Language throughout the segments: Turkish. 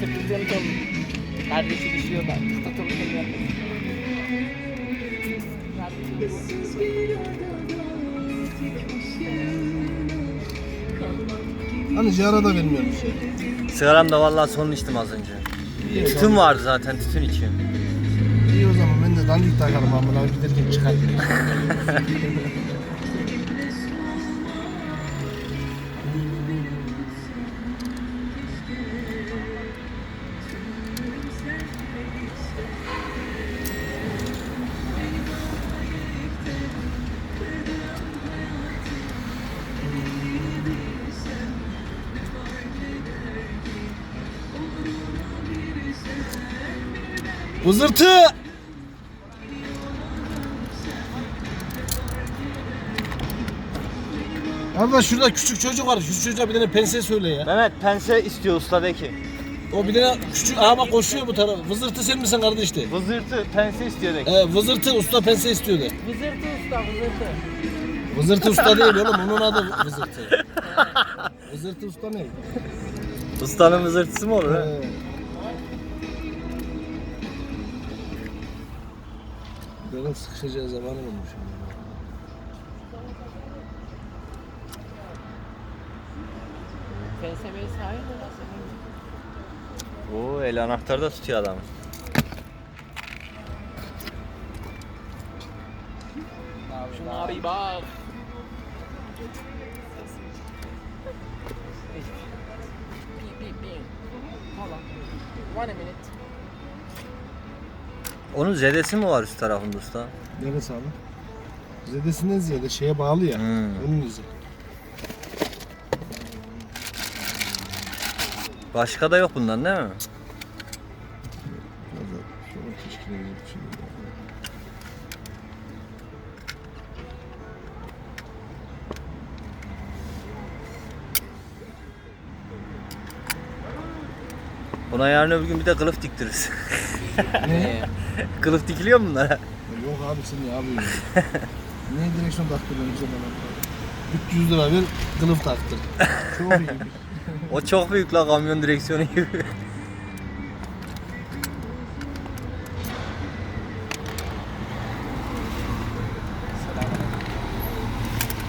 Tıklıyorum tam. Kardeşi düşüyor da. Tıklıyorum Hani ciğara da vermiyormuş. Sigaram da vallahi son içtim az önce. İyi, Tütün vardı zaten tütün içiyorum. İyi o zaman ben de dandik takarım amına giderken çıkar. Vızırtı! Arkadaş şurada küçük çocuk var. Küçük çocuğa bir tane pense söyle ya. Mehmet pense istiyor ustadaki. O bir tane küçük bak koşuyor bu tarafa. Vızırtı sen misin kardeş de? Vızırtı pense istiyor de. Ee, vızırtı usta pense istiyor de. Vızırtı usta vızırtı. Vızırtı usta değil oğlum onun adı vızırtı. vızırtı usta ne? Ustanın vızırtısı mı olur ha? Ee, Benim sıkışacağı zamanı olmuş. Felsefeyi sahip mi? Oo el anahtarı da tutuyor adam. Şuna bir bak. Beep, beep, beep. Hold on. One minute. Onun zedesi mi var üst tarafında usta? Neresi abi? Zedesinden ziyade şeye bağlı ya. Hmm. Onun izi. Başka da yok bundan değil mi? Buna yarın öbür gün bir de kılıf diktiririz. Ne? kılıf dikiliyor mu bunlara? Yok abi sen ne yapıyorsun? ne direksiyon taktırıyorsun bize bana? 300 lira ver kılıf taktır. Çok iyi. O çok büyük la kamyon direksiyonu gibi.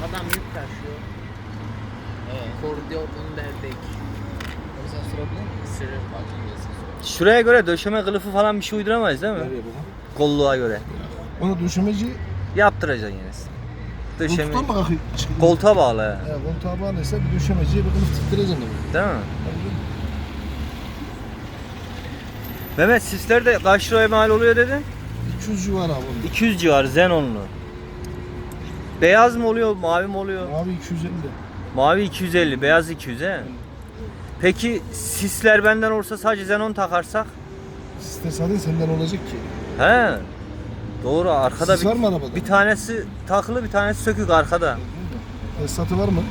Adam yük taşıyor. Evet. Koridorun derdek. Yesin. Şuraya göre döşeme kılıfı falan bir şey uyduramayız değil mi? Nereye baba? Kolluğa göre. Onu döşemeci Yaptıracaksın yenisi. Döşeme koltuktan mı kalkıyor? koltuğa bağlı. he. Koltuğa bağlıysa bir döşemeciye bir kılıf tıktıracaksın demek. Değil mi? Mehmet sisler de kaç liraya mal oluyor dedin? 200 civarı abi. onun. 200 civarı Zenonlu. Beyaz mı oluyor, mavi mi oluyor? Abi 250 de. Mavi 250, beyaz 200 he. Peki sisler benden olursa sadece Zenon takarsak? Siste sadece senden olacak ki. He. Doğru arkada Sis bir, var mı arabada? bir tanesi takılı bir tanesi sökük arkada. Tesisatı var mı?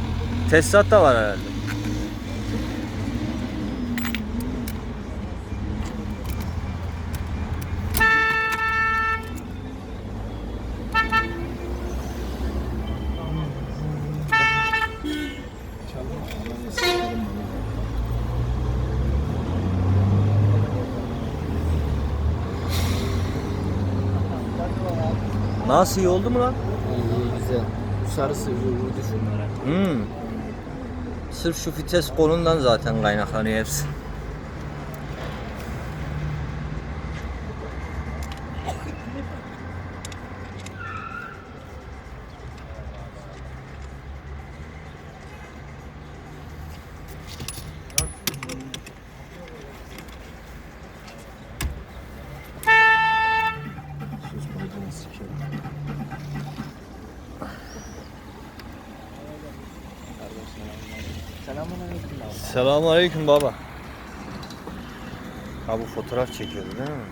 Tesisat da var herhalde. Nasıl iyi oldu mu lan? İyi güzel. Sarısı vurdu şunlara. Hmm. Sırf şu vites kolundan zaten kaynaklanıyor hepsi. Selamun aleyküm baba. Ha bu fotoğraf çekiyordu değil mi?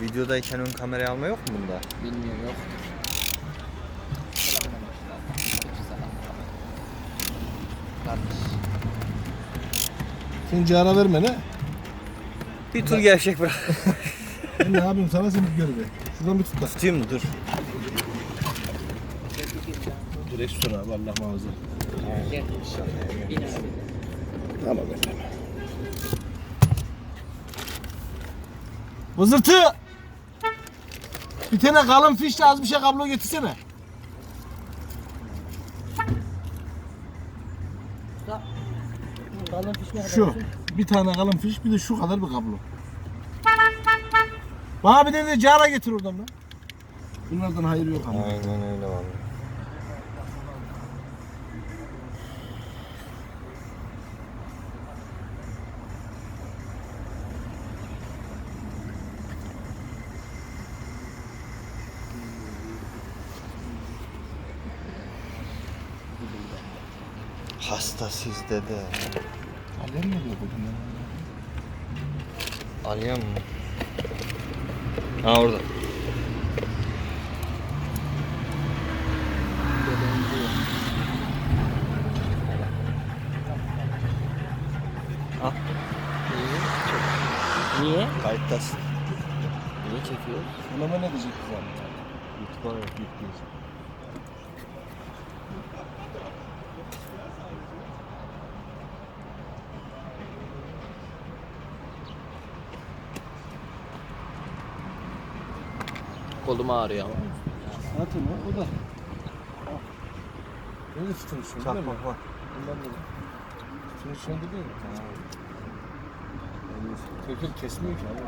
Videodayken ön kamerayı alma yok mu bunda? Bilmiyorum yok. Sen cara verme ne? Bir tur gevşek bırak. Ben ne yapayım sana seni bir gör be. Şuradan bir tut da. Tutayım mı dur. Direksiyon abi Allah muhafaza. Gel. İn abi. Tamam efendim. Vızırtı! Bir tane kalın fişle az bir şey kablo getirsene. Kalın fiş ne kadar Şu. olsun? Bir tane kalın fiş bir de şu kadar bir kablo. Bana bir tane de cara getir oradan lan. Bunlardan hayır yok ama. Aynen öyle vallahi. Hasta sizde de. Alem mi diyor bugün ya? Alyan mı? Ha orada. Al. Niye? Kayıttasın. Niye çekiyor? Anama ne diyecek bu zaman? YouTube'a yok. Kolum ağrıyor ama. Zaten o, o da. Ne de tutuluşun Çak değil mi? bak bak. Bundan da. Tutuluşun değil mi? Tekir kesmiyor ki abi.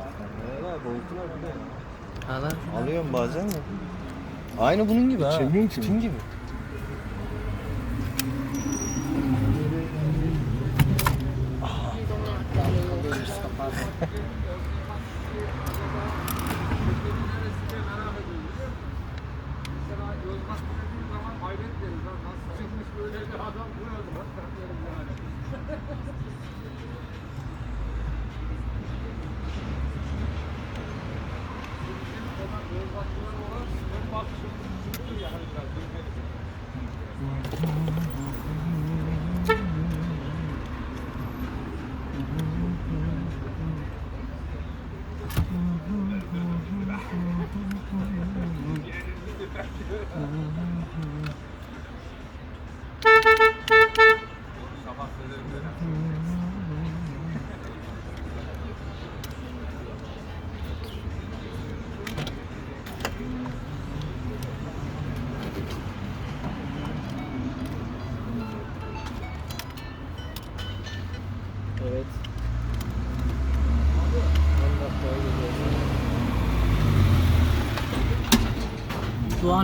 Ha lan. Alıyorum bazen de. Aynı bunun gibi ha. Çemiyor ki. Bütün gibi. Evet.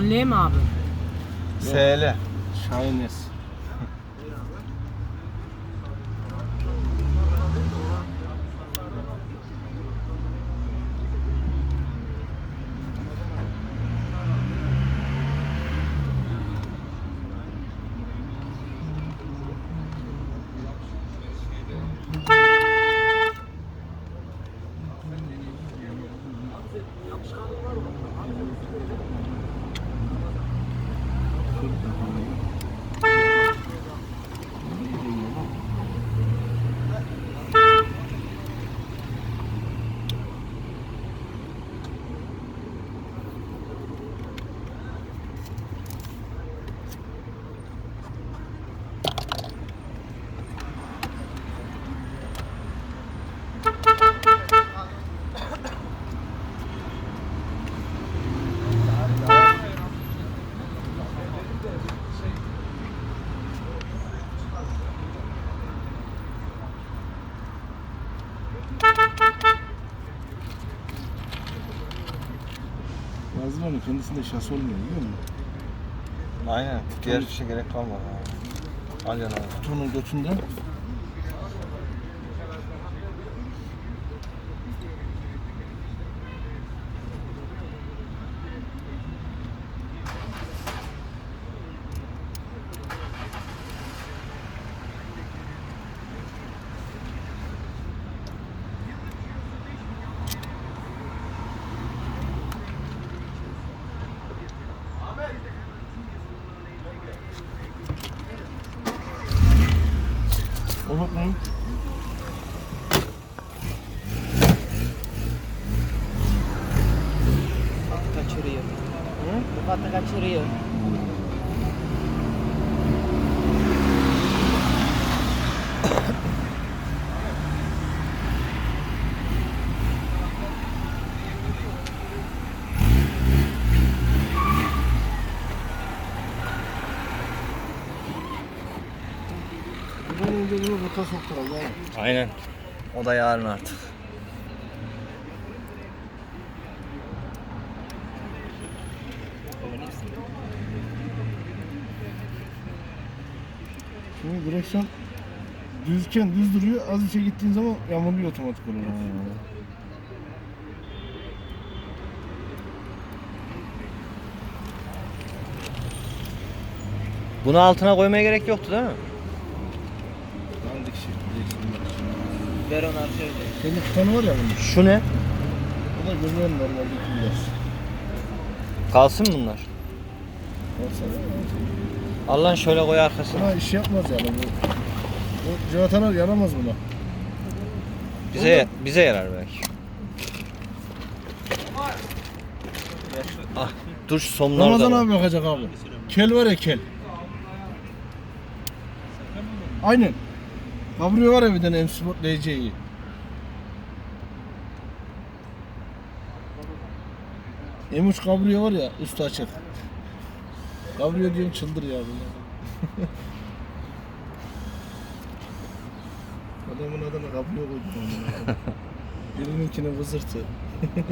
L mi abi? SL. Şahines. Yazıların kendisinde şas olmuyor biliyor musun? Aynen. Diğer bir şey gerek kalmadı. Alyan abi. Kutunun götünden Olur mu? Kaçırıyor. Hı? Bu katı kaçırıyor. Ben önce bunu bota sokturacağım. Aynen. O da yarın artık. Şimdi direksiyon düzken düz duruyor. Az içe gittiğin zaman yamuluyor otomatik olarak. Bunu altına koymaya gerek yoktu değil mi? Dandik şey. direksiyon. Ver onu arkaya. Kendi tutanı var ya bunun. Şu ne? O da görüyorum normalde biraz. Kalsın bunlar. Baksana. Allah'ın şöyle koy arkasına. Buna iş yapmaz yani bu. Bu civatalar yaramaz buna. Bize bize yarar belki. Ah, dur şu somlar Ramazan da. abi bakacak abi. Kel var ya kel. Aynen. Kabriyo var ya bir tane M-Sport LC'yi. M3 kabriyo var ya üstü açık. Kabriyo diyorum çıldır ya bunlar. Adamın adına kabriyo koydum. Birininkine vızırtı.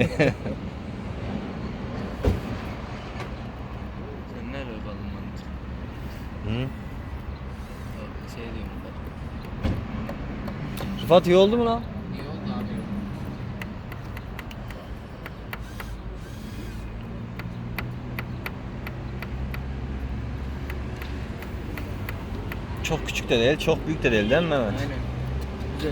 Sen nerede kaldın lan? Hı? Şey diyorum bak. Rıfat iyi oldu mu lan? İyi oldu abi. Çok küçük de değil, çok büyük de değil değil mi Mehmet? Aynen. Güzel.